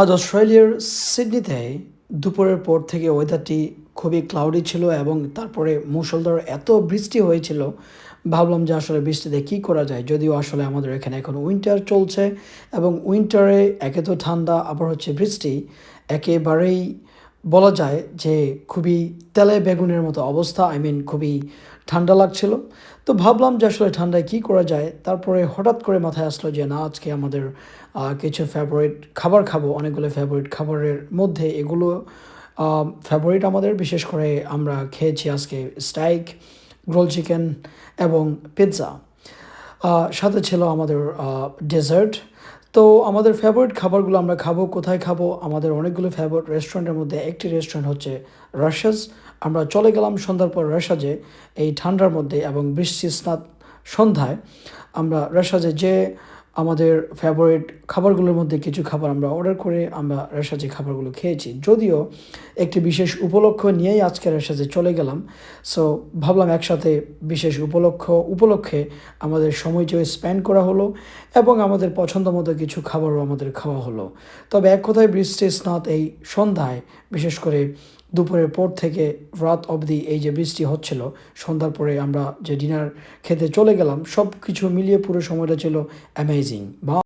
আজ অস্ট্রেলিয়ার সিডনিতে দুপুরের পর থেকে ওয়েদারটি খুবই ক্লাউডি ছিল এবং তারপরে মুসলধার এত বৃষ্টি হয়েছিল, ভাবলাম যে আসলে বৃষ্টিতে কী করা যায়? যদিও আসলে আমাদের এখানে এখন উইন্টার চলছে এবং উইন্টারে একে তো ঠান্ডা, আবার হচ্ছে বৃষ্টি, একেবারেই বলা যায় যে খুবই তেলে বেগুনের মতো অবস্থা আই মিন খুবই ঠান্ডা লাগছিল। তো ভাবলাম যে আসলে ঠান্ডায় কী করা যায়? তারপরে হঠাৎ করে মাথায় আসলো যে না, আজকে আমাদের কিছু ফেভারিট খাবার খাব, অনেকগুলো ফেভারিট খাবারের মধ্যে এগুলো ফেভারিট আমাদের। বিশেষ করে আমরা খেয়েছি আজকে স্টাইক গ্রোল চিকেন এবং পিৎজা সাথে ছিল আমাদের ডেজার্ট তো আমাদের ফেভারিট খাবারগুলো আমরা খাব, কোথায় খাব? আমাদের অনেকগুলো ফেভারিট রেস্টুরেন্টের মধ্যে একটি রেস্টুরেন্ট হচ্ছে রাশাজ আমরা চলে গেলাম সন্ধ্যার পর রাশাজে এই ঠান্ডার মধ্যে এবং বৃষ্টি স্নাত সন্ধ্যায়। আমরা রাশাজে যে আমাদের ফেভারিট খাবারগুলোর মধ্যে কিছু খাবার আমরা অর্ডার করে আমরা রেশাজি খাবারগুলো খেয়েছি। যদিও একটি বিশেষ উপলক্ষ নিয়েই আজকের সাথে চলে গেলাম। সো ভাবলাম একসাথে বিশেষ উপলক্ষ, উপলক্ষে আমাদের সময়টিও স্পেন্ড করা হলো এবং আমাদের পছন্দ মতো কিছু খাবারও আমাদের খাওয়া হলো। তবে এক কথায় বৃষ্টি, স্নাত এই সন্ধ্যায়, বিশেষ করে দুপুরের পর থেকে রাত অবধি এই যে বৃষ্টি হচ্ছিল, সন্ধ্যার পরে আমরা যে ডিনার খেতে চলে গেলাম সব কিছু মিলিয়ে পুরো সময়টা ছিল অ্যামেজিং